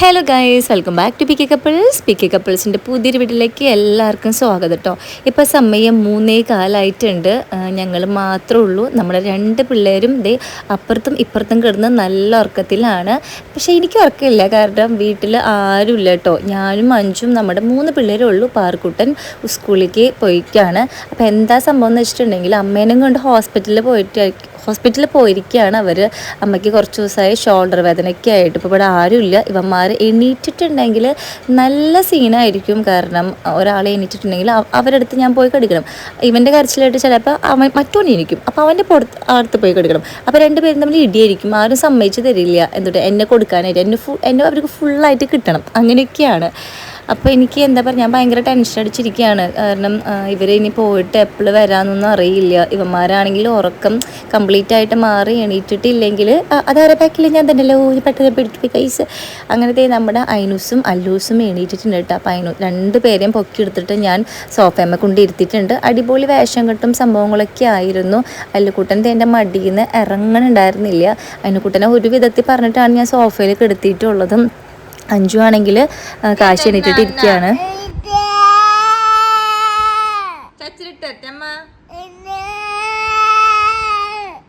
Hello guys welcome back to P K couples P K കപ്പിൾസിന്റെ പുതിയൊരു വീട്ടിലേക്ക് എല്ലാവർക്കും സ്വാഗതം കേട്ടോ ഇപ്പോൾ സമയം മൂന്നേ കാലായിട്ടുണ്ട്. ഞങ്ങൾ മാത്രമേ ഉള്ളൂ. നമ്മളെ രണ്ട് പിള്ളേരും ഇതേ അപ്പുറത്തും ഇപ്പുറത്തും കിടന്ന് നല്ല ഉറക്കത്തിലാണ്. പക്ഷേ എനിക്ക് ഉറക്കമില്ല. കാരണം വീട്ടിൽ ആരുമില്ല കേട്ടോ ഞാനും അഞ്ചും നമ്മുടെ മൂന്ന് പിള്ളേരേ ഉള്ളൂ. പാർക്കുട്ടൻ സ്കൂളിലേക്ക് പോയിക്കാണ്. അപ്പോൾ എന്താ സംഭവം എന്ന് വെച്ചിട്ടുണ്ടെങ്കിൽ അമ്മേനും കൊണ്ട് ഹോസ്പിറ്റലിൽ പോയിട്ട് ഹോസ്പിറ്റലിൽ പോയിരിക്കുകയാണ് അവർ അമ്മയ്ക്ക് കുറച്ച് ദിവസമായി ഷോൾഡർ വേദനയൊക്കെ ആയിട്ട്. ഇപ്പോൾ ഇവിടെ ആരുമില്ല. ഇവന്മാർ എണീറ്റിട്ടുണ്ടെങ്കിൽ നല്ല സീനായിരിക്കും. കാരണം ഒരാളെ എണീറ്റിട്ടുണ്ടെങ്കിൽ അവരടുത്ത് അവരുടെ ഞാൻ പോയി കടിക്കണം. ഇവന്റെ കരച്ചിലായിട്ട് ചിലപ്പോൾ അവൻ മറ്റോൻ ഇരിക്കും അപ്പോൾ അവന്റെ പുറത്ത് അടുത്ത് പോയി കടിക്കണം. അപ്പോൾ രണ്ടുപേരും തമ്മിൽ ഇടിയായിരിക്കും. ആരും സമ്മതിച്ച് തരില്ല. എന്തുകൊണ്ട്? എന്നെ കൊടുക്കാനായിട്ട്. എന്നെ ഫുൾ എന്നെ അവർക്ക് ഫുള്ളായിട്ട് കിട്ടണം. അങ്ങനെയൊക്കെയാണ്. അപ്പോൾ എനിക്ക് എന്താ പറയുക ഞാൻ ഭയങ്കര ടെൻഷൻ അടിച്ചിരിക്കുകയാണ് കാരണം ഇവർ ഇനി പോയിട്ട് എപ്പോഴും വരാമെന്നൊന്നും അറിയില്ല. ഇവന്മാരാണെങ്കിൽ ഉറക്കം കംപ്ലീറ്റ് ആയിട്ട് മാറി എണീറ്റിട്ടില്ലെങ്കിൽ അതാരെ പാക്കിൽ ഞാൻ തന്നെയല്ലോ പെട്ടെന്ന് പിടിച്ചു കൈസ് അങ്ങനത്തെ നമ്മുടെ അയനൂസും അല്ലൂസും എണീറ്റിട്ടുണ്ട് കേട്ടോ. അപ്പോൾ അയനു രണ്ട് പേരെയും പൊക്കിയെടുത്തിട്ട് ഞാൻ സോഫയമ്മ കൊണ്ട് ഇരുത്തിയിട്ടുണ്ട്. അടിപൊളി വേഷം കെട്ടും സംഭവങ്ങളൊക്കെ ആയിരുന്നു. അല്ലുക്കുട്ടൻ എന്റെ മടിയിൽ നിന്ന് ഇറങ്ങണുണ്ടായിരുന്നില്ല. അയനുക്കുട്ടനെ ഒരു വിധത്തിൽ പറഞ്ഞിട്ടാണ് ഞാൻ സോഫയിൽ കിടത്തിയിട്ടുള്ളതും അഞ്ചു ആണെങ്കിൽ കാശ് എണീറ്റിട്ട് ഇരിക്കുകയാണ് ചച്ചിരിട്ടമ്മ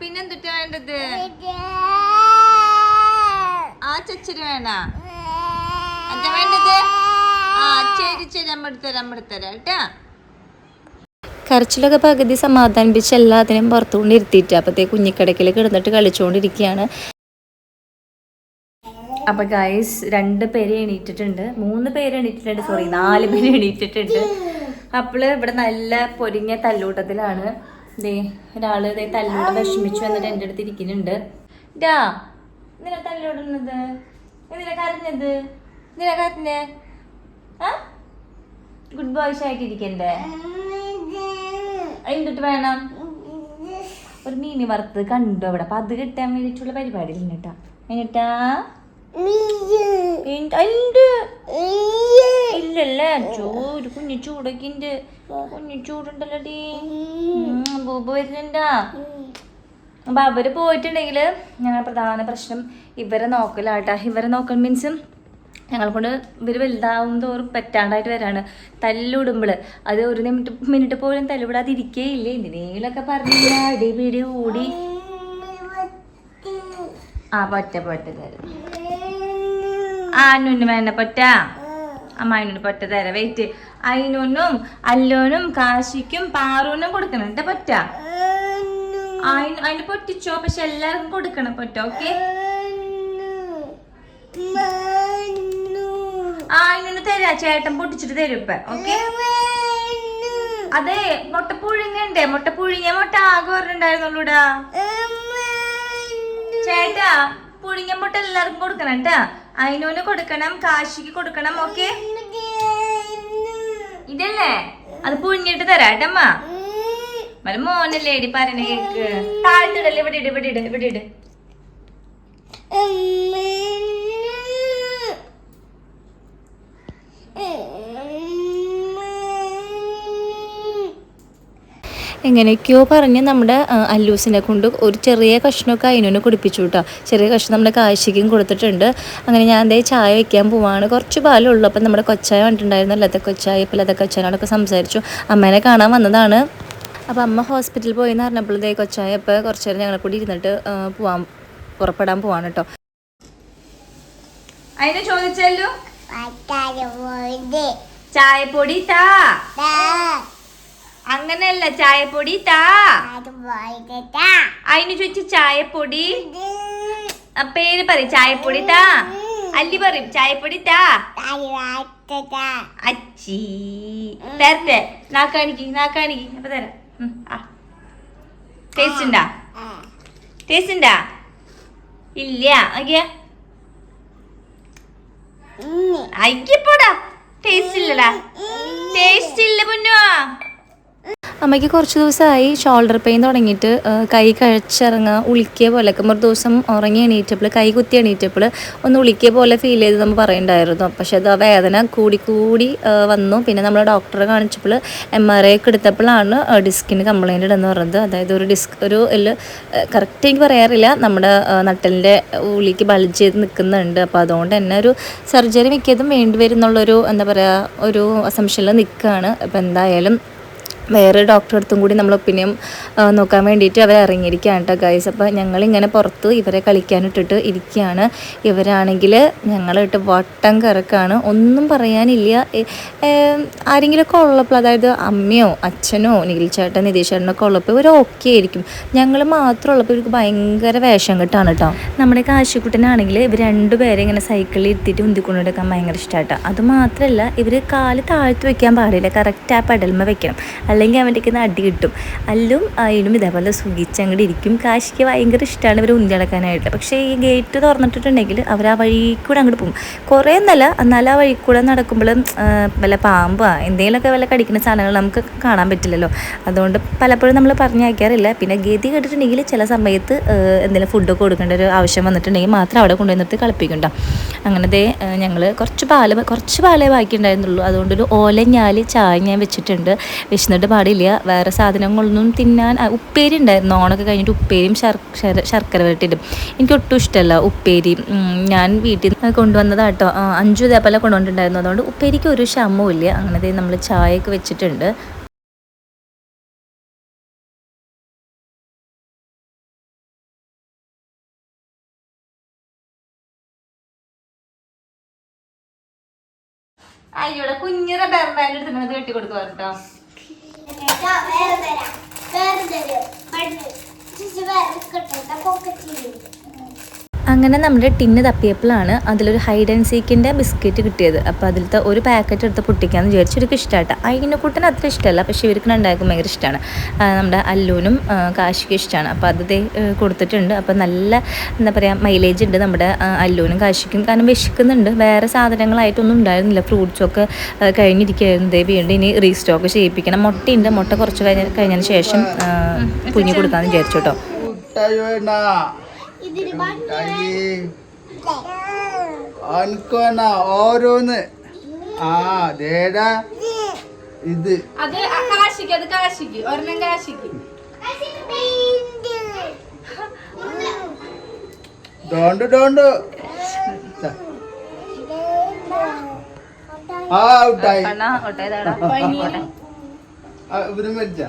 പിന്നെന്തുട്ടാ വേണ്ടത്? ആ ചച്ചിരി വേണ? എന്താ വേണ്ടത്? ആ ശരി ശരി അമ്മ എടുത്തരാം അമ്മ എടുത്തരാം കേട്ടാ. കരച്ചിലൊക്കെ പകുതി സമാധാനിപ്പിച്ച് എല്ലാത്തിനും പുറത്തുകൊണ്ട് ഇരുത്തിയിട്ട് അപ്പത്തേ കുഞ്ഞിക്കടക്കിൽ കിടന്നിട്ട് കളിച്ചുകൊണ്ടിരിക്കുകയാണ്. അപ്പൊ ഗൈസ് രണ്ട് പേര് എണീറ്റിട്ടുണ്ട്. മൂന്ന് പേര് എണീറ്റിട്ടുണ്ട്. സോറി നാല് പേര് എണീറ്റിട്ടുണ്ട്. അപ്പോൾ ഇവിടെ നല്ല പൊരിഞ്ഞ തല്ലൂട്ടത്തിലാണ്. ദേ ഒരാൾ ദേ വിഷമിച്ചു വന്നിട്ട് എന്റെ അടുത്ത് ഇരിക്കുന്നുണ്ട്. ഡാ നില തല്ലൂടുന്നത്? നില കരഞ്ഞത്? നില കരഞ്ഞേ? ആ? ഗുഡ് ബോയ്സ് ആയിട്ടിരിക്കണ്ടേ? എന്തിട്ട് വേണം? ഒരു മീനി വറുത്ത് കണ്ടു അവിടെ അപ്പൊ അത് കിട്ടാൻ വേണ്ടിയിട്ടുള്ള പരിപാടി കേട്ടാ. എന്നിട്ടാ എന്ത്? ഉണ്ട് ഇല്ലല്ലേ? ചൂ ഒരു കുഞ്ഞു ചൂടൊക്കെ ഉണ്ട് കുഞ്ഞു ചൂടുണ്ടല്ലോടി. ബൂബ് വരുന്നുണ്ടാ? അപ്പൊ അവർ പോയിട്ടുണ്ടെങ്കിൽ ഞങ്ങളുടെ പ്രധാന പ്രശ്നം ഇവരെ നോക്കലാട്ടാ. ഇവരെ നോക്കൽ മീൻസ് ഞങ്ങളെ കൊണ്ട് ഇവർ വലുതാവും തോറും പറ്റാണ്ടായിട്ട് വരാണ്. തല്ലിടുമ്പോൾ അത് ഒരു മിനിറ്റ് മിനിറ്റ് പോലും തല്ലിവിടാതെ ഇല്ല എന്തിനേലൊക്കെ പറഞ്ഞില്ല അടി പിടി കൂടി ആ പറ്റ പറ്റ തരാം ആ അന്നുന് വേണ്ട പൊറ്റ? അമ്മ പൊറ്റ തരാം. വെയിറ്റ് അയിനൊന്നും അല്ലോനും കാശിക്കും പാറൂനും കൊടുക്കണം. എന്റെ പൊറ്റ? അതിന് പൊട്ടിച്ചോ? പക്ഷെ എല്ലാവർക്കും കൊടുക്കണം പൊറ്റ ഓക്കെ ആയിനൊന്ന് തരാ. ചേട്ടൻ പൊട്ടിച്ചിട്ട് തരും ഇപ്പൊ ഓക്കെ അതെ മുട്ട പുഴുങ്ങണ്ടേ മുട്ട പുഴുങ്ങിയ മുട്ട ആകെ പറഞ്ഞിട്ടുണ്ടായിരുന്നുള്ളൂടാ ചേട്ടാ പുഴുങ്ങിയ മുട്ട എല്ലാവർക്കും കൊടുക്കണം കേട്ടാ. അയിനോന് കൊടുക്കണം കാശിക്ക് കൊടുക്കണം ഓക്കെ? ഇതല്ലേ? അത് പുഴിഞ്ഞിട്ട് തരാട്ടമ്മ മല മോനല്ലേ എടി പറഞ്ഞ കേക്ക്. താഴ്ത്തിടല്ലേ ഇവിടെ ഇട് ഇവിടെ ഇട് ഇവിടെ ഇട്. എങ്ങനെയൊക്കെയോ പറഞ്ഞ് നമ്മുടെ അല്ലൂസിനെ കൊണ്ട് ഒരു ചെറിയ കഷ്ണമൊക്കെ അതിനൊന്ന് കുടിപ്പിച്ചു കേട്ടോ ചെറിയ കഷ്ണം നമ്മുടെ കാശിക്കും കൊടുത്തിട്ടുണ്ട്. അങ്ങനെ ഞാൻ എന്തായാലും ചായ വയ്ക്കാൻ പോവാണ്. കുറച്ച് പാലുള്ളൂ അപ്പം നമ്മുടെ കൊച്ചായ കണ്ടിട്ടുണ്ടായിരുന്നു ലത കൊച്ചായ ഇപ്പം ലത കൊച്ചാനോടൊക്കെ സംസാരിച്ചു. അമ്മേനെ കാണാൻ വന്നതാണ്. അപ്പം അമ്മ ഹോസ്പിറ്റലിൽ പോയി എന്ന് പറഞ്ഞപ്പോൾ കൊച്ചായ ഇപ്പോൾ കുറച്ച് നേരം ഞങ്ങളെ കൂടി ഇരുന്നിട്ട് പോവാൻ പുറപ്പെടാൻ പോവാണ് കേട്ടോ അതിനെ ചോദിച്ചല്ലോ ചായപ്പൊടി താ അങ്ങനെയല്ല ചായപ്പൊടി താ. അതിന് ചോദിച്ചു ചായപ്പൊടി. പേര് പറയും ചായപ്പൊടി താ. അല്ലി പറയും ചായപ്പൊടി താ. അച്ചി. തരട്ടെ. നാക്കാണിക്ക് നാക്കാണിക്ക്. അപ്പൊ തരാം. ടേസ്റ്റ് ഉണ്ടാ? ടേസ്റ്റ് ഉണ്ടാ? ഇല്ല. ഓക്കെ. അയ്യപ്പോടാ ടേസ്റ്റ് ഇല്ലടാ. ടേസ്റ്റ് ഇല്ല പൊന്നുവാ അമ്മയ്ക്ക് കുറച്ച് ദിവസമായി ഷോൾഡർ പെയിൻ തുടങ്ങിയിട്ട് കൈ കഴിച്ചിറങ്ങുക ഉളിക്കിയ പോലെയൊക്കെ. ഒരു ദിവസം ഉറങ്ങി എണീറ്റപ്പോൾ കൈ കുത്തി എണീറ്റപ്പോൾ ഒന്ന് ഉളിക്കിയ പോലെ ഫീൽ ചെയ്ത് നമ്മൾ പറയണ്ടായിരുന്നു. പക്ഷെ അത് വേദന കൂടി കൂടി വന്നു. പിന്നെ നമ്മൾ ഡോക്ടറെ കാണിച്ചപ്പോൾ എം ആർ ഐ ഒക്കെ എടുത്തപ്പോഴാണ് ഡിസ്കിന് കംപ്ലൈന്റ് ഉണ്ടെന്ന് പറഞ്ഞത്. അതായത് ഒരു ഡിസ്ക് ഒരു കറക്റ്റ് എനിക്ക് പറയാറില്ല. നമ്മുടെ നട്ടലിന്റെ ഉളിക്ക് ബൾജ് ചെയ്ത് നിൽക്കുന്നുണ്ട്. അപ്പോൾ അതുകൊണ്ട് തന്നെ ഒരു സർജറി മിക്കതും വേണ്ടി വരും എന്നുള്ളൊരു എന്താ പറയുക ഒരു അസംഷനിൽ നിൽക്കുകയാണ്. അപ്പോൾ എന്തായാലും വേറെ ഡോക്ടറെ അടുത്തും കൂടി നമ്മൾ ഒപ്പീനിയൻ നോക്കാൻ വേണ്ടിയിട്ട് അവർ ഇറങ്ങിയിരിക്കുകയാണ് കേട്ടോ ഗൈസ് അപ്പോൾ ഞങ്ങളിങ്ങനെ പുറത്ത് ഇവരെ കളിക്കാനിട്ടിട്ട് ഇരിക്കുകയാണ്. ഇവരാണെങ്കിൽ ഞങ്ങളിട്ട് വട്ടം കറക്കാണ്. ഒന്നും പറയാനില്ല. ആരെങ്കിലുമൊക്കെ ഉള്ളപ്പോൾ അതായത് അമ്മയോ അച്ഛനോ നിഖിൽ ചേട്ടൻ നിതീഷ് ചേട്ടനൊക്കെ ഉള്ളപ്പോൾ ഇവർ ഓക്കെ ആയിരിക്കും. ഞങ്ങൾ മാത്രം ഉള്ളപ്പോൾ ഇവർക്ക് ഭയങ്കര വേഷം കെട്ടാണ് കേട്ടോ നമ്മുടെ കാശിക്കുട്ടനാണെങ്കിൽ ഇവർ രണ്ടുപേരെ ഇങ്ങനെ സൈക്കിളിൽ ഇരുത്തിയിട്ട് ഉന്തിക്കൊണ്ടെടുക്കാൻ ഭയങ്കര ഇഷ്ടമാട്ടോ അത് മാത്രമല്ല ഇവർ കാൽ താഴ്ത്തി വെക്കാൻ പാടില്ല. കറക്റ്റ് ആ പെടൽമ വെക്കണം. അല്ലെങ്കിൽ അവന്റെ അടി കിട്ടും. അല്ലും അതിനും ഇതേപോലെ സുഖിച്ചങ്ങോട്ട് ഇരിക്കും. കാശിക്ക് ഭയങ്കര ഇഷ്ടമാണ് ഇവർ ഉന്തി നടക്കാനായിട്ട് പക്ഷേ ഈ ഗേറ്റ് തുറന്നിട്ടിട്ടുണ്ടെങ്കിൽ അവർ ആ വഴി കൂടെ അങ്ങോട്ട് പോകും. കുറേ എന്നല്ല എന്നാലും ആ വഴി കൂടെ നടക്കുമ്പോഴും വല്ല പാമ്പാ എന്തെങ്കിലുമൊക്കെ വല്ല കടിക്കുന്ന സാധനങ്ങൾ നമുക്ക് കാണാൻ പറ്റില്ലല്ലോ. അതുകൊണ്ട് പലപ്പോഴും നമ്മൾ പറഞ്ഞയക്കാറില്ല പിന്നെ ഗതി കേട്ടിട്ടുണ്ടെങ്കിൽ ചില സമയത്ത് എന്തെങ്കിലും ഫുഡൊക്കെ കൊടുക്കേണ്ട ഒരു ആവശ്യം വന്നിട്ടുണ്ടെങ്കിൽ മാത്രം അവിടെ കൊണ്ടുവന്നിട്ട് കളിപ്പിക്കണ്ട അങ്ങനത്തെ ഞങ്ങൾ കുറച്ച് പാൽ കുറച്ച് പാലേ ബാക്കി ഉണ്ടായിരുന്നുള്ളൂ അതുകൊണ്ടൊരു ഓലഞ്ഞാൽ ചായ ഞാൻ വെച്ചിട്ടുണ്ട്. വിശന്നിട്ട് പാടില്ല. വേറെ സാധനങ്ങളൊന്നും തിന്നാൻ ഉപ്പേരി ഉണ്ടായിരുന്നു. ഓണൊക്കെ കഴിഞ്ഞിട്ട് ഉപ്പേരിയും ശർക്കര ശർക്കര വരട്ടിടും എനിക്ക് ഒട്ടും ഇഷ്ടമല്ല ഉപ്പേരി. ഞാൻ വീട്ടിൽ നിന്ന് കൊണ്ടുവന്നതാട്ടോ. അഞ്ചു ഇതേപോലെ കൊണ്ടുവന്നിട്ടുണ്ടായിരുന്നു. അതുകൊണ്ട് ഉപ്പേരിക്ക് ഒരു ക്ഷമവും ഇല്ല. അങ്ങനത്തെ നമ്മൾ ചായയൊക്കെ വെച്ചിട്ടുണ്ട്. അയ്യോടെ കുഞ്ഞിറ ബെർബാൻഡ് അടുത്ത് കെട്ടി കൊടുക്കുക കേട്ടോ. വേറെ തരാം. വേറെ തരും. പണ്ട്. വേറെ കിട്ടുന്ന പോക്കറ്റിൽ അങ്ങനെ നമ്മുടെ ടിന്ന് തപ്പിയപ്പോഴാണ് അതിലൊരു ഹൈഡ് ആൻഡ് സീക്കിന്റെ ബിസ്ക്കറ്റ് കിട്ടിയത്. അപ്പോൾ അതിലത്തെ ഒരു പാക്കറ്റ് എടുത്ത് പൊട്ടിക്കാമെന്ന് വിചാരിച്ചു ഇവർക്ക് ഇഷ്ടമായിട്ട് അതിനെക്കൂട്ടിന് അത്ര ഇഷ്ടമല്ല പക്ഷേ ഇവർക്ക് ഉണ്ടാക്കും ഭയങ്കര ഇഷ്ടമാണ് നമ്മുടെ അല്ലൂനും കാശിക്കും ഇഷ്ടമാണ് അപ്പോൾ അത് കൊടുത്തിട്ടുണ്ട്. അപ്പോൾ നല്ല എന്താ പറയുക മൈലേജ് ഉണ്ട് നമ്മുടെ അല്ലൂനും കാശിക്കും. കാരണം വിശക്കുന്നുണ്ട്. വേറെ സാധനങ്ങളായിട്ടൊന്നും ഉണ്ടായിരുന്നില്ല. ഫ്രൂട്ട്സൊക്കെ ഒക്കെ കഴിഞ്ഞിരിക്കുകയായിരുന്നു ദേ വീണ്ടും ഇനി റീസ്റ്റോക്ക് ചെയ്യിപ്പിക്കണം. മുട്ടയുണ്ട്. മുട്ട കുറച്ച് കഴിഞ്ഞ കഴിഞ്ഞതിന് ശേഷം പുഞ്ഞി കൊടുക്കാമെന്ന് വിചാരിച്ചു കേട്ടോ. ഇതിന് ഓരോന്ന്. ആ ദേടാ ഇത്. അത് കാശിക്ക് അത് കാശിക്ക്. ഒരെണ്ണം കാശിക്ക്. Don't don't. ആ ഔട്ടായി. ഇവരും മേടിച്ചാ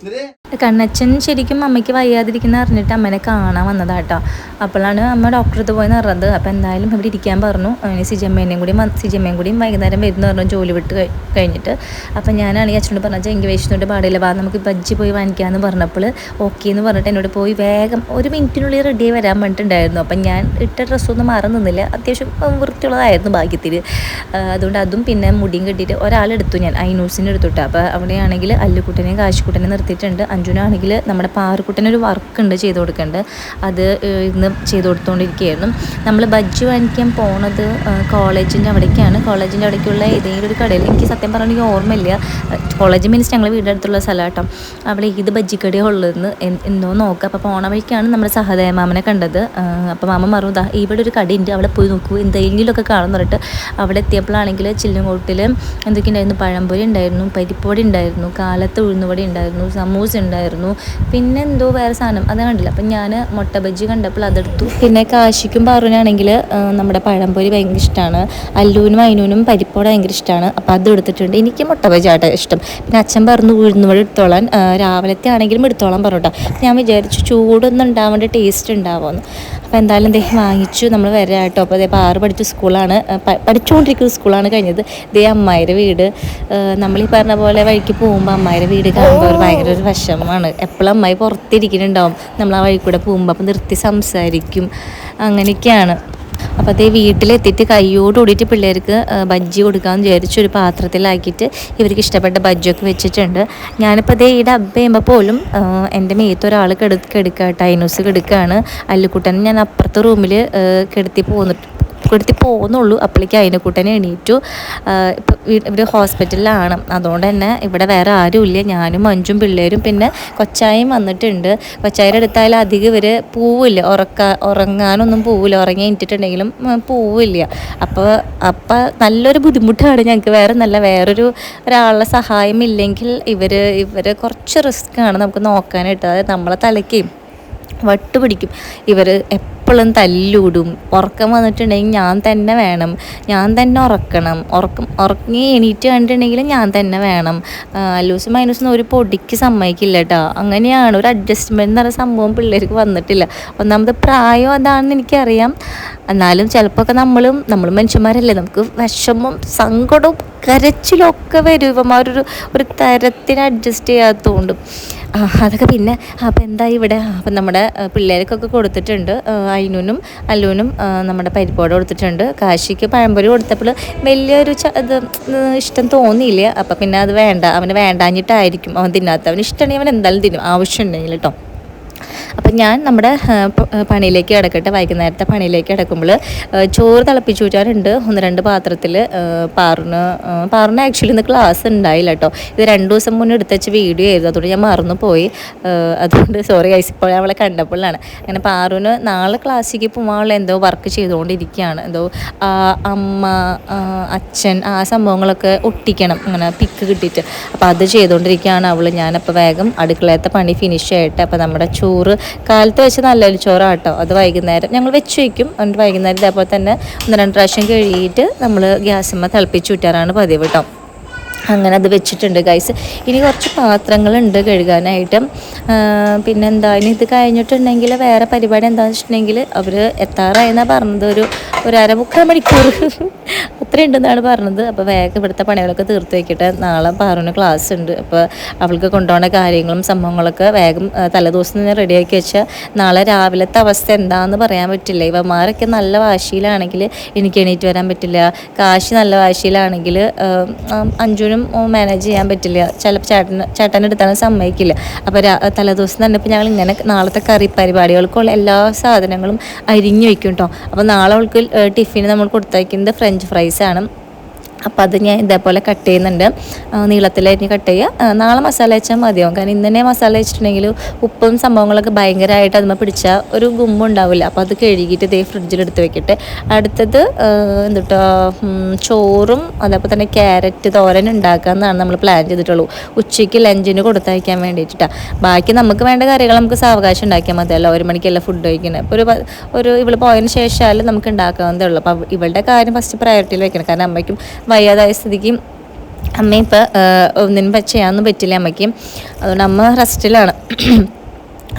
ഇതിൽ കണ്ണച്ചൻ ശരിക്കും അമ്മയ്ക്ക് വയ്യാതിരിക്കുന്ന അറിഞ്ഞിട്ട് അമ്മനെ കാണാൻ വന്നതാട്ടോ. അപ്പോഴാണ് അമ്മ ഡോക്ടറെ അടുത്ത് പോയി പറഞ്ഞത് അപ്പോൾ എന്തായാലും ഇവിടെ ഇരിക്കാൻ പറഞ്ഞു. അങ്ങനെ സിജമ്മേനെയും കൂടി സിജമ്മയും കൂടിയും വൈകുന്നേരം വരുന്ന പറഞ്ഞു ജോലി വിട്ട് കഴി- കഴിഞ്ഞിട്ട്. അപ്പം ഞാനാണെങ്കിൽ അച്ഛനോട് പറഞ്ഞാൽ എനിക്ക് വിശന്നുകൊണ്ട് പാടില്ല. വാ നമുക്ക് ബജ്ജി പോയി വാങ്ങിക്കാമെന്ന് പറഞ്ഞപ്പോൾ ഓക്കെ എന്ന് പറഞ്ഞിട്ട് എന്നോട് പോയി വേഗം ഒരു മിനിറ്റിനുള്ളിൽ റെഡി വരാൻ പറഞ്ഞിട്ടുണ്ടായിരുന്നു. അപ്പം ഞാൻ ഇട്ട ഡ്രസ്സൊന്നും നിന്നില്ല. അത്യാവശ്യം വൃത്തിയുള്ളതായിരുന്നു ഭാഗ്യത്തിൽ. അതുകൊണ്ട് അതും പിന്നെ മുടിയും കെട്ടിയിട്ട് ഒരാളെടുത്തു ഞാൻ. ഐനൂസിന് എടുത്തുട്ടോ അപ്പോൾ അവിടെയാണെങ്കിൽ അല്ലുക്കുട്ടനെയും കാശിക്കുട്ടനെയും നിർത്തിയിട്ടുണ്ട്. അഞ്ജുനാണെങ്കിൽ നമ്മുടെ പാറുക്കുട്ടനൊരു വർക്ക് ഉണ്ട് ചെയ്ത് കൊടുക്കേണ്ടത് അത് ഇന്ന് ചെയ്ത് കൊടുത്തുകൊണ്ടിരിക്കുകയായിരുന്നു നമ്മൾ ബജ്ജി വാങ്ങിക്കാൻ പോണത് കോളേജിന്റെ അവിടേക്കാണ്. കോളേജിന്റെ അവിടേക്കുള്ള ഏതെങ്കിലും ഒരു കടയിൽ. എനിക്ക് സത്യം പറഞ്ഞെങ്കിൽ ഓർമ്മയില്ല. കോളേജ് മീൻസ് ഞങ്ങൾ വീടിന്റെ അടുത്തുള്ള സ്ഥലം കേട്ടോ. അവിടെ ഏത് ബജ്ജിക്കടയോ ഉള്ളതെന്ന് എന്തോ നോക്കുക അപ്പോൾ പോണ വഴിക്കാണ് നമ്മുടെ സഹദയ മാമനെ കണ്ടത്. അപ്പോൾ മാമൻ പറഞ്ഞു ദാ ഇവിടെ ഒരു കടയുണ്ട്. അവിടെ പോയി നോക്കൂ. എന്തെങ്കിലുമൊക്കെ കാണും പറഞ്ഞിട്ട് അവിടെ എത്തിയപ്പോഴാണെങ്കിൽ ചില്ലുംകോട്ടിൽ എന്തൊക്കെ ഉണ്ടായിരുന്നു പഴംപൊരി ഉണ്ടായിരുന്നു പരിപ്പൊടി ഉണ്ടായിരുന്നു കാലത്ത് ഉഴുന്നുപൊടി ഉണ്ടായിരുന്നു സമൂസ ഉണ്ടായിരുന്നു. പിന്നെ എന്തോ വേറെ സാധനം അത് കണ്ടില്ല. അപ്പം ഞാൻ മുട്ട ബജ്ജി കണ്ടപ്പോൾ അതെടുത്തു. പിന്നെ കാശിക്കും പാറുവിനാണെങ്കിൽ നമ്മുടെ പഴംപൊരി ഭയങ്കര ഇഷ്ടമാണ് അല്ലൂനും അയിനൂനും പരിപ്പോട ഭയങ്കര ഇഷ്ടമാണ് അപ്പോൾ അത് എടുത്തിട്ടുണ്ട്. എനിക്ക് മുട്ട ബജ്ജി ഇഷ്ടം. പിന്നെ അച്ഛൻ പറഞ്ഞു ഉഴുന്നുവഴി എടുത്തോളാൻ രാവിലത്തെ ആണെങ്കിലും എടുത്തോളാൻ പറഞ്ഞു കേട്ടോ ഞാൻ വിചാരിച്ചു ചൂടൊന്നും ഉണ്ടാവേണ്ട ടേസ്റ്റ് ഉണ്ടാവുമെന്ന് അപ്പോൾ എന്തായാലും ദേ വാങ്ങിച്ചു. നമ്മൾ വരാം കേട്ടോ. അപ്പോൾ ദേ ആറ് പഠിച്ച സ്കൂളാണ്. പഠിച്ചുകൊണ്ടിരിക്കുന്ന സ്കൂളാണ് കഴിഞ്ഞത്. ദേ അമ്മായിയുടെ വീട്. നമ്മളീ പറഞ്ഞ പോലെ വഴിക്ക് പോകുമ്പോൾ അമ്മായിയുടെ വീട് കാണുമ്പോൾ ഒരു ഭയങ്കര ഒരു വിഷമമാണ്. എപ്പോഴും അമ്മായി പുറത്തിരിക്കുന്നുണ്ടാവും. നമ്മൾ ആ വഴി കൂടെ പോകുമ്പോൾ അപ്പം നിർത്തി സംസാരിക്കും. അങ്ങനെയൊക്കെയാണ്. അപ്പോൾ അതേ വീട്ടിലെത്തിയിട്ട് കയ്യോട് കൂടിയിട്ട് പിള്ളേർക്ക് ബജ്ജി കൊടുക്കാമെന്ന് വിചാരിച്ച് ഒരു പാത്രത്തിലാക്കിയിട്ട് ഇവർക്ക് ഇഷ്ടപ്പെട്ട ബജ്ജിയൊക്കെ വെച്ചിട്ടുണ്ട്. ഞാനിപ്പോൾ അതേ ഈ ഡബ്ബ ചെയ്യുമ്പോൾ പോലും എന്റെ മേത്ത് ഒരാൾ കെടു ടൈനൂസ് കെടുക്കുകയാണ് അല്ലുക്കുട്ടൻ ഞാൻ അപ്പുറത്തെ റൂമിൽ കെടുത്തി പോന്നിട്ട് കൊടുത്തി പോകുന്നുള്ളൂ. അപ്പോഴേക്ക് അതിനെ കൂട്ടനെ എണീറ്റു ഇവിടെ ഹോസ്പിറ്റലിലാണ്. അതുകൊണ്ട് തന്നെ ഇവിടെ വേറെ ആരുമില്ല. ഞാനും മഞ്ജും പിള്ളേരും പിന്നെ കൊച്ചായും വന്നിട്ടുണ്ട്. കൊച്ചായുടെ അടുത്തായാലും അധികം ഇവർ പോവില്ല. ഉറക്ക ഉറങ്ങാനൊന്നും പോവില്ല. ഉറങ്ങി എണീറ്റിട്ടുണ്ടെങ്കിലും പോവില്ല. അപ്പോൾ അപ്പം നല്ലൊരു ബുദ്ധിമുട്ടാണ് ഞങ്ങൾക്ക് വേറെ നല്ല വേറൊരു ഒരാളുടെ സഹായം ഇല്ലെങ്കിൽ ഇവർ ഇവർ കുറച്ച് റിസ്ക്കാണ് നമുക്ക് നോക്കാനായിട്ട്. അതായത് നമ്മളെ തലയ്ക്കും വട്ടുപിടിക്കും. ഇവർ എപ്പോഴും തല്ലൂടും. ഉറക്കം വന്നിട്ടുണ്ടെങ്കിൽ ഞാൻ തന്നെ വേണം. ഞാൻ തന്നെ ഉറക്കണം. ഉറക്കം ഉറങ്ങി എണീറ്റ് കണ്ടിട്ടുണ്ടെങ്കിൽ ഞാൻ തന്നെ വേണം. ലൂസ് മൈനസ് ഒരു പൊടിക്ക് സമ്മതിക്കില്ല കേട്ടോ അങ്ങനെയാണ് ഒരു അഡ്ജസ്റ്റ്മെന്റ് എന്ന് പറയുന്ന സംഭവം പിള്ളേർക്ക് വന്നിട്ടില്ല. ഒന്നാമത് പ്രായം അതാണെന്ന് എനിക്കറിയാം. എന്നാലും ചിലപ്പോൾ നമ്മളും നമ്മൾ മനുഷ്യന്മാരല്ലേ നമുക്ക് വിഷമം സങ്കടവും കരച്ചിലൊക്കെ വരും. ഇവന്മാരൊരു ഒരു തരത്തിന് അഡ്ജസ്റ്റ് ചെയ്യാത്തതുകൊണ്ട് അതൊക്കെ പിന്നെ അപ്പം എന്താ ഇവിടെ? അപ്പം നമ്മുടെ പിള്ളേർക്കൊക്കെ കൊടുത്തിട്ടുണ്ട്. അയിനൂനും അല്ലൂനും നമ്മുടെ പരിപ്പോട് കൊടുത്തിട്ടുണ്ട്. കാശിക്ക് പഴംപൊരി കൊടുത്തപ്പോൾ വലിയൊരു ഇത് ഇഷ്ടം തോന്നിയില്ല? അപ്പം പിന്നെ അത് വേണ്ട അവന് വേണ്ടാഞ്ഞിട്ടായിരിക്കും. അവൻ തിന്നാത്ത ഇഷ്ടമാണെങ്കിൽ അവൻ എന്തായാലും തിന്നും. ആവശ്യമുണ്ടെങ്കിൽ കേട്ടോ. അപ്പം ഞാൻ നമ്മുടെ പണിയിലേക്ക് കിടക്കട്ടെ. വൈകുന്നേരത്തെ പണിയിലേക്ക് കിടക്കുമ്പോൾ ചോറ് തിളപ്പിച്ച് ഊറ്റാറുണ്ട്. ഒന്ന് രണ്ട് പാത്രത്തിൽ പാറിന് പാറിന് ആക്ച്വലി ഇന്ന് ക്ലാസ് ഉണ്ടായില്ല കേട്ടോ ഇത് രണ്ട് ദിവസം മുന്നേ എടുത്തുവെച്ച് വീഡിയോ ആയിരുന്നു. അതുകൊണ്ട് ഞാൻ മറന്നു പോയി അതുകൊണ്ട് സോറി ഐസ് ഇപ്പോൾ അവളെ കണ്ടപ്പോഴാണ്. അങ്ങനെ പാറുവിന് നാളെ ക്ലാസ്സിലേക്ക് പോകാനുള്ള എന്തോ വർക്ക് ചെയ്തുകൊണ്ടിരിക്കുകയാണ്. എന്തോ അമ്മ അച്ഛൻ ആ സംഭവങ്ങളൊക്കെ ഒട്ടിക്കണം. അങ്ങനെ പിക്ക് കിട്ടിയിട്ട്. അപ്പോൾ അത് ചെയ്തുകൊണ്ടിരിക്കുകയാണ് അവൾ ഞാനപ്പോൾ വേഗം അടുക്കളയത്തെ പണി ഫിനിഷ് ആയിട്ട്. അപ്പോൾ നമ്മുടെ ചോറ് കാലത്ത് വെച്ച് നല്ലൊരു ചോറാട്ടോ. അത് വൈകുന്നേരം ഞങ്ങൾ വെച്ച് വയ്ക്കും എന്നിട്ട് വൈകുന്നേരം ഇതേപോലെ തന്നെ ഒന്ന് രണ്ട് പ്രാവശ്യം കഴുകിയിട്ട് നമ്മൾ ഗ്യാസമ്മ തിളപ്പിച്ച് വിറ്റാറാണ് പതിവ് കേട്ടോ അങ്ങനെ അത് വെച്ചിട്ടുണ്ട് ഗൈസ് ഇനി കുറച്ച് പാത്രങ്ങളുണ്ട് കഴുകാനായിട്ട്. പിന്നെ പിന്നെന്താ ഇനി ഇത് കഴിഞ്ഞിട്ടുണ്ടെങ്കിൽ വേറെ പരിപാടി എന്താണെന്ന് വെച്ചിട്ടുണ്ടെങ്കിൽ അവർ എത്താറായെന്നാണ് പറഞ്ഞത്. ഒരു ഒരു അരമുക്കാൽ മണിക്കൂർ. അത്ര ഉണ്ടെന്നാണ് പറഞ്ഞത്. അപ്പോൾ വേഗം ഇവിടുത്തെ പണികളൊക്കെ തീർത്ത് വയ്ക്കട്ടെ നാളെ പാറുവിന് ക്ലാസ് ഉണ്ട്. അപ്പോൾ അവൾക്ക് കൊണ്ടുപോകുന്ന കാര്യങ്ങളും സംഭവങ്ങളൊക്കെ വേഗം തലേദിവസം തന്നെ റെഡിയാക്കി വെച്ചാൽ നാളെ രാവിലത്തെ അവസ്ഥ എന്താണെന്ന് പറയാൻ പറ്റില്ല. ഇവന്മാരൊക്കെ നല്ല വാശിയിലാണെങ്കിൽ എനിക്ക് എണീറ്റ് വരാൻ പറ്റില്ല. കാശി നല്ല വാശിയിലാണെങ്കിൽ അഞ്ജുനും മാനേജ് ചെയ്യാൻ പറ്റില്ല. ചിലപ്പോൾ ചേട്ടന് ചേട്ടന്റെ അടുത്താണ് സമ്മതിക്കില്ല. അപ്പോൾ തലേദിവസം തന്നെ ഇപ്പോൾ ഞങ്ങൾ ഇങ്ങനെ നാളത്തെ കറി പരിപാടികൾക്കുള്ള എല്ലാ സാധനങ്ങളും അരിഞ്ഞു വയ്ക്കും കേട്ടോ അപ്പോൾ നാളെ അവൾക്ക് ടിഫിന് നമ്മൾ കൊടുത്തയക്കുന്നത് ഫ്രഞ്ച് ഫ്രൈസ് ആണ്. അപ്പോൾ അത് ഞാൻ ഇതേപോലെ കട്ട് ചെയ്യുന്നുണ്ട്. നീളത്തിലരിഞ്ഞ് കട്ട് ചെയ്യുക. നാളെ മസാല വെച്ചാൽ മതിയാവും. കാരണം ഇന്ന് തന്നെ മസാല വെച്ചിട്ടുണ്ടെങ്കിൽ ഉപ്പും സംഭവങ്ങളൊക്കെ ഭയങ്കരമായിട്ട് അതിന് പിടിച്ചാൽ ഒരു ഗുമ്പ് ഉണ്ടാവില്ല. അപ്പോൾ അത് കഴുകിയിട്ട് ഇതേ ഫ്രിഡ്ജിലെടുത്ത് വെക്കട്ടെ. അടുത്തത് എന്തുട്ടോ ചോറും അതേപോലെ തന്നെ ക്യാരറ്റ് തോരൻ ഉണ്ടാക്കാമെന്നാണ് നമ്മൾ പ്ലാൻ ചെയ്തിട്ടുള്ളൂ. ഉച്ചയ്ക്ക് ലഞ്ചിന് കൊടുത്തയക്കാൻ വേണ്ടിയിട്ടാണ് ബാക്കി നമുക്ക് വേണ്ട കാര്യങ്ങൾ നമുക്ക് സാവകാശം ഉണ്ടാക്കിയാൽ മതിയല്ലോ. ഒരു മണിക്കല്ല ഫുഡ് കഴിക്കുന്നത് ഇപ്പോൾ ഒരു ഒരു ഇവൾ പോയതിന് ശേഷമല്ല നമുക്ക് ഉണ്ടാക്കാവുന്നതേ ഉള്ളൂ. അപ്പോൾ ഇവളുടെ കാര്യം ഫസ്റ്റ് പ്രയോറിറ്റിയിൽ വെക്കണം. കാരണം അമ്മയ്ക്കും വയ്യാതായ സ്ഥിതിക്ക് അമ്മ ഇപ്പം ഒന്നിനും പച്ചയാന്നും പറ്റില്ല അമ്മയ്ക്ക്. അതുകൊണ്ട് അമ്മ റെസ്റ്റിലാണ്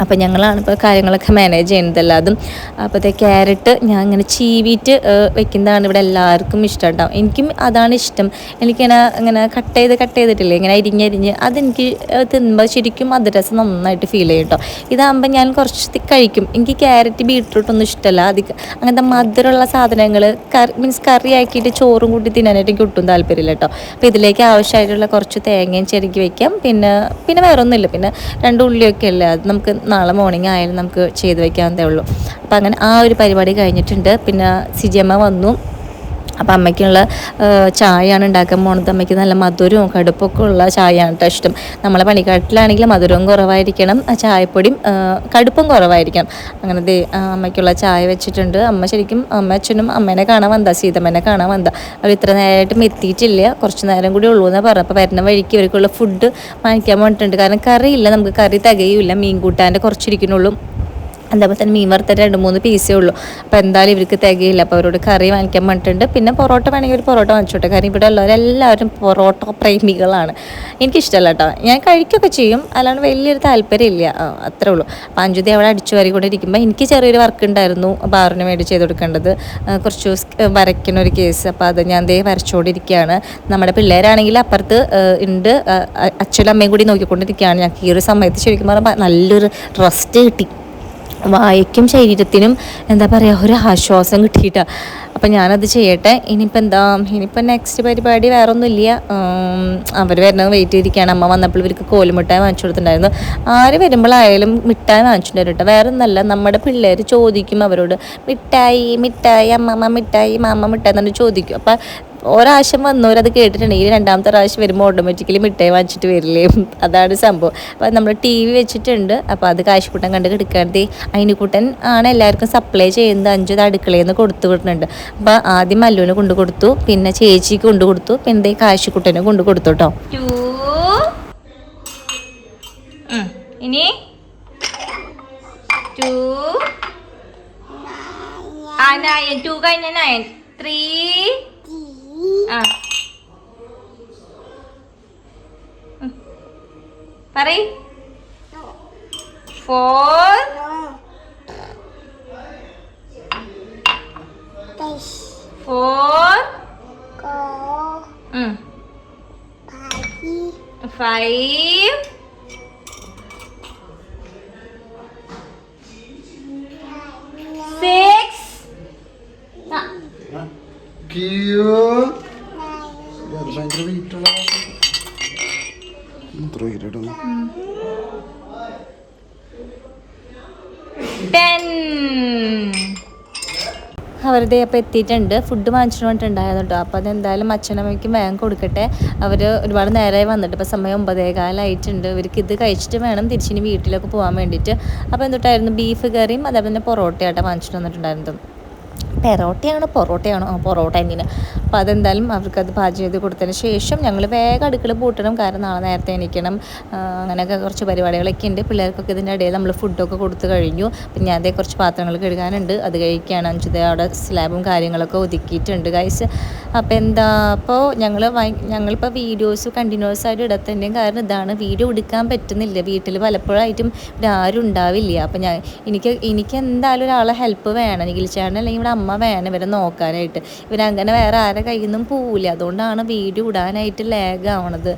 അപ്പോൾ ഞങ്ങളാണ് ഇപ്പോൾ കാര്യങ്ങളൊക്കെ മാനേജ് ചെയ്യുന്നതല്ല എല്ലാതും. അപ്പോഴത്തെ ക്യാരറ്റ് ഞാൻ ഇങ്ങനെ ചീവിയിട്ട് വെക്കുന്നതാണ് ഇവിടെ എല്ലാവർക്കും ഇഷ്ടം ഉണ്ടാവും എനിക്കും അതാണ് ഇഷ്ടം. എനിക്കിങ്ങനെ ഇങ്ങനെ കട്ട് ചെയ്ത് കട്ട് ചെയ്തിട്ടില്ലേ ഇങ്ങനെ അരിഞ്ഞരിഞ്ഞ് അതെനിക്ക് ഏഹ്, തിന്നുമ്പോൾ ശരിക്കും അത് രസം നന്നായിട്ട് ഫീൽ ചെയ്യും കേട്ടോ ഇതാകുമ്പോൾ ഞാൻ കുറച്ച് കഴിക്കും. എനിക്ക് ക്യാരറ്റ് ബീട്രൂട്ടൊന്നും ഇഷ്ടമല്ല അധികം അങ്ങനത്തെ മധുരമുള്ള സാധനങ്ങൾ കറി മീൻസ് കറി ആക്കിയിട്ട് ചോറും കൂട്ടി തിന്നാനായിട്ട് എനിക്ക് ഒട്ടും താല്പര്യമില്ല കേട്ടോ അപ്പോൾ ഇതിലേക്ക് ആവശ്യമായിട്ടുള്ള കുറച്ച് തേങ്ങയും ചെരുക്കി വയ്ക്കാം പിന്നെ പിന്നെ വേറൊന്നുമില്ല. പിന്നെ രണ്ട് ഉള്ളിയൊക്കെ അല്ലേ അത് നമുക്ക് നാളെ മോർണിംഗ് ആയാലും നമുക്ക് ചെയ്ത് വെക്കാവുന്നതേ ഉള്ളൂ. അപ്പം അങ്ങനെ ആ ഒരു പരിപാടി കഴിഞ്ഞിട്ടുണ്ട്. പിന്നെ സിജിയമ്മ വന്നു. അപ്പം അമ്മയ്ക്കുള്ള ചായയാണ് ഉണ്ടാക്കാൻ പോണത്. അമ്മയ്ക്ക് നല്ല മധുരവും കടുപ്പൊക്കെ ഉള്ള ചായയാണ് കേട്ടോ ഇഷ്ടം. നമ്മളെ പണിക്കാട്ടിലാണെങ്കിൽ മധുരവും കുറവായിരിക്കണം ചായപ്പൊടിയും കടുപ്പും കുറവായിരിക്കണം. അങ്ങനെ ദേ അമ്മയ്ക്കുള്ള ചായ വെച്ചിട്ടുണ്ട്. അമ്മ ശരിക്കും അമ്മ അച്ഛനും അമ്മേനെ കാണാൻ വന്നതാ സീതമ്മേനെ കാണാൻ വന്നതാ. അവർ ഇത്ര നേരമായിട്ടും എത്തിയിട്ടില്ല. കുറച്ച് നേരം കൂടി ഉള്ളൂ എന്ന് പറഞ്ഞു അപ്പോൾ വരുന്ന വഴിക്ക് ഇവർക്കുള്ള ഫുഡ് വാങ്ങിക്കാൻ വേണ്ടിയിട്ടുണ്ട് കാരണം കറിയില്ല നമുക്ക് കറി തികയില്ല മീൻ കൂട്ടാന്റെ കുറച്ചിരിക്കുന്നുള്ളൂ. അതേപോലെ തന്നെ മീൻ വറുത്ത രണ്ട് മൂന്ന് പീസേ ഉള്ളൂ. അപ്പോൾ എന്തായാലും ഇവർക്ക് തികയില്ല. അപ്പോൾ അവരോട് കറി വാങ്ങിക്കാൻ പറഞ്ഞിട്ടുണ്ട്. പിന്നെ പൊറോട്ട വേണമെങ്കിൽ ഒരു പൊറോട്ട വാങ്ങിച്ചോട്ടെ. കാരണം ഇവിടെ ഉള്ളവരെല്ലാവരും പൊറോട്ട പ്രേമികളാണ്. എനിക്കിഷ്ടമല്ല കേട്ടോ. ഞാൻ കഴിക്കുകയൊക്കെ ചെയ്യും. അല്ലാണ്ട് വലിയൊരു താല്പര്യമില്ല. അത്രേ ഉള്ളൂ. അപ്പോൾ അഞ്ചുതി അവിടെ അടിച്ചു വരികൊണ്ടിരിക്കുമ്പോൾ എനിക്ക് ചെറിയൊരു വർക്ക് ഉണ്ടായിരുന്നു. ബാറിന് വേണ്ടി ചെയ്ത് കൊടുക്കേണ്ടത്. കുറച്ച് വരയ്ക്കുന്ന ഒരു കേസ് അപ്പോൾ അത് ഞാൻ ദേ വരച്ചുകൊണ്ടിരിക്കുകയാണ് നമ്മുടെ പിള്ളേരാണെങ്കിൽ അപ്പുറത്ത് ഉണ്ട്. അച്ഛനും അമ്മയും കൂടി നോക്കിക്കൊണ്ടിരിക്കുകയാണ്. ഞങ്ങൾക്ക് ഈ ഒരു സമയത്ത് ശരിക്കും പറഞ്ഞാൽ നല്ലൊരു റെസ്റ്റ് കിട്ടി. വായയ്ക്കും ശരീരത്തിനും എന്താ പറയുക ഒരു ആശ്വാസം കിട്ടിയിട്ടാണ് അപ്പം ഞാനത് ചെയ്യട്ടെ. ഇനിയിപ്പോൾ എന്താ ഇനിയിപ്പോൾ നെക്സ്റ്റ് പരിപാടി വേറെ ഒന്നുമില്ല അവർ വരുന്നത് വെയിറ്റ് ചെയ്തിരിക്കുകയാണ്. അമ്മ വന്നപ്പോൾ ഇവർക്ക് കോലുമിട്ടായി വാങ്ങിച്ചു കൊടുത്തിട്ടുണ്ടായിരുന്നു. ആര് വരുമ്പോഴായാലും മിഠായി വാങ്ങിച്ചിട്ടുണ്ടായിരുന്നു കേട്ടോ വേറെ ഒന്നല്ല നമ്മുടെ പിള്ളേർ ചോദിക്കും അവരോട് മിഠായി മിഠായി അമ്മമ്മ മിഠായി മാമ്മ മിഠായി എന്നു ചോദിക്കും. അപ്പം ഒരാവശ്യം വന്നവരത് കേട്ടിട്ടുണ്ടെങ്കിൽ രണ്ടാമത്തെ പ്രാവശ്യം വരുമ്പോൾ ഓട്ടോമാറ്റിക്കലി മിഠായി വാങ്ങിച്ചിട്ട് വരില്ലേ? അതാണ് സംഭവം. അപ്പം നമ്മൾ ടി വി വെച്ചിട്ടുണ്ട്. അപ്പോൾ അത് കാശിക്കൂട്ടൻ കണ്ട് കിടക്കാതെ അയിനിക്കൂട്ടൻ ആണ് എല്ലാവർക്കും സപ്ലൈ ചെയ്യുന്നത്. അഞ്ചത് അടുക്കളയിൽ കൊടുത്തു വിടുന്നുണ്ട് അപ്പോൾ ആദ്യം മല്ലുവിന് കൊണ്ടു കൊടുത്തു. പിന്നെ ചേച്ചിക്ക് കൊണ്ടു കൊടുത്തു. പിന്നെ കാശിക്കുട്ടനെ കൊണ്ടു കൊടുത്തു കേട്ടോ ഇനി? ആ നയൻ. ടു കഴിഞ്ഞ നയൻ. ത്രീ. ആ പറയ് ഫോർ. ഫോർ. ഫൈവ് അവരുടെ അപ്പോൾ എത്തിയിട്ടുണ്ട് ഫുഡ് വാങ്ങിച്ചിട്ട് വന്നിട്ടുണ്ടായിരുന്നു കേട്ടോ അപ്പോൾ അതെന്തായാലും അച്ഛനമ്മയ്ക്കും വേഗം കൊടുക്കട്ടെ. അവർ ഒരുപാട് നേരമായി വന്നിട്ട്. ഇപ്പോൾ സമയം ഒമ്പതേകാലായിട്ടുണ്ട്. ഇവർക്ക് ഇത് കഴിച്ചിട്ട് വേണം തിരിച്ചിനി വീട്ടിലൊക്കെ പോകാൻ വേണ്ടിയിട്ട്. അപ്പോൾ എന്തൊട്ടായിരുന്നു? ബീഫ് കറിയും അതേപോലെ തന്നെ പൊറോട്ടയായിട്ട് വാങ്ങിച്ചിട്ട് വന്നിട്ടുണ്ടായിരുന്നത്. പെറോട്ടയാണോ പൊറോട്ടയാണോ. ആ പൊറോട്ട തന്നെയാണ് അപ്പോൾ അതെന്തായാലും അവർക്കത് പാചകം ചെയ്ത് കൊടുത്തതിന് ശേഷം ഞങ്ങൾ വേഗം അടുക്കള പൂട്ടണം. കാരണം നാളെ നേരത്തെ എണീക്കണം. അങ്ങനെയൊക്കെ കുറച്ച് പരിപാടികളൊക്കെ ഉണ്ട് പിള്ളേർക്കൊക്കെ ഇതിന്റെ ഇടയിൽ നമ്മൾ ഫുഡൊക്കെ കൊടുത്തു കഴിഞ്ഞു. അപ്പം ഞാൻ അതേ കുറച്ച് പാത്രങ്ങൾ കഴുകാനുണ്ട്. അത് കഴിക്കുകയാണ് അഞ്ചു അവിടെ സ്ലാബും കാര്യങ്ങളൊക്കെ ഒതുക്കിയിട്ടുണ്ട് ഗൈസ് അപ്പോൾ എന്താ അപ്പോൾ ഞങ്ങൾ ഞങ്ങളിപ്പോൾ വീഡിയോസ് കണ്ടിന്യൂസ് ആയിട്ട് ഇടത്തന്നെയും. കാരണം ഇതാണ് വീഡിയോ എടുക്കാൻ പറ്റുന്നില്ല. വീട്ടിൽ പലപ്പോഴായിട്ടും ഇവിടെ ആരും ഉണ്ടാവില്ല. അപ്പം ഞാൻ എനിക്ക് എനിക്ക് എന്തായാലും ഒരാളെ ഹെൽപ്പ് വേണം. ചേട്ടൻ അല്ലെങ്കിൽ ഇവിടെ അമ്മ വേണം ഇവരെ നോക്കാനായിട്ട്. ഇവരങ്ങനെ വേറെ ആരെ കയ്യിൽ നിന്നും പോവില്ല അതുകൊണ്ടാണ് വീഡിയോ ഇടാനായിട്ട് ലാഗ് ആവണത്.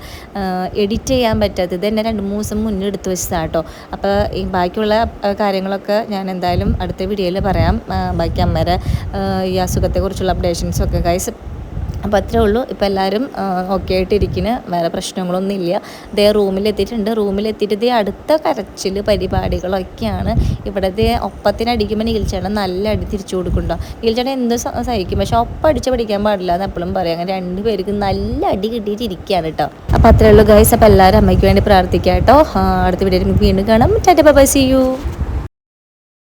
എഡിറ്റ് ചെയ്യാൻ പറ്റാത്തത്. ഇത് തന്നെ രണ്ട് മൂന്ന് ദിവസം മുന്നേ എടുത്ത് വെച്ചതാണ് കേട്ടോ അപ്പോൾ ഈ ബാക്കിയുള്ള കാര്യങ്ങളൊക്കെ ഞാൻ എന്തായാലും അടുത്ത വീഡിയോയിൽ പറയാം. ബാക്കി അമ്മേരെ ഈ അസുഖത്തെക്കുറിച്ചുള്ള അപ്ഡേഷൻസൊക്കെ ഗൈസ് അപ്പോൾ അത്രേ ഉള്ളൂ. ഇപ്പോൾ എല്ലാവരും ഓക്കെ ആയിട്ടിരിക്കുന്നു വേറെ പ്രശ്നങ്ങളൊന്നും ഇല്ല ഇതേ റൂമിലെത്തിയിട്ടുണ്ട്. റൂമിലെത്തിയിട്ട് ഇതേ അടുത്ത കരച്ചിൽ പരിപാടികളൊക്കെയാണ്. ഇവിടത്തെ ഒപ്പത്തിനടിക്കുമ്പോൾ നീൽച്ചേട്ടൻ നല്ല അടി തിരിച്ചു കൊടുക്കുന്നുണ്ടോ? നീൽച്ചേട്ടൻ എന്ത് സഹിക്കും? പക്ഷെ ഒപ്പം അടിച്ച് പഠിക്കാൻ പാടില്ല എന്ന് എപ്പോഴും പറയും. അങ്ങനെ രണ്ട് പേർക്ക് നല്ല അടി കിട്ടിയിട്ടിരിക്കുകയാണ് കേട്ടോ. അപ്പോൾ അത്രേ ഉള്ളൂ ഗൈസ് അപ്പോൾ എല്ലാവരും അമ്മയ്ക്ക് വേണ്ടി പ്രാർത്ഥിക്കാം കേട്ടോ. അടുത്ത വീഡിയോ നമുക്ക് വീണ്ടും കാണാം. Tata by C U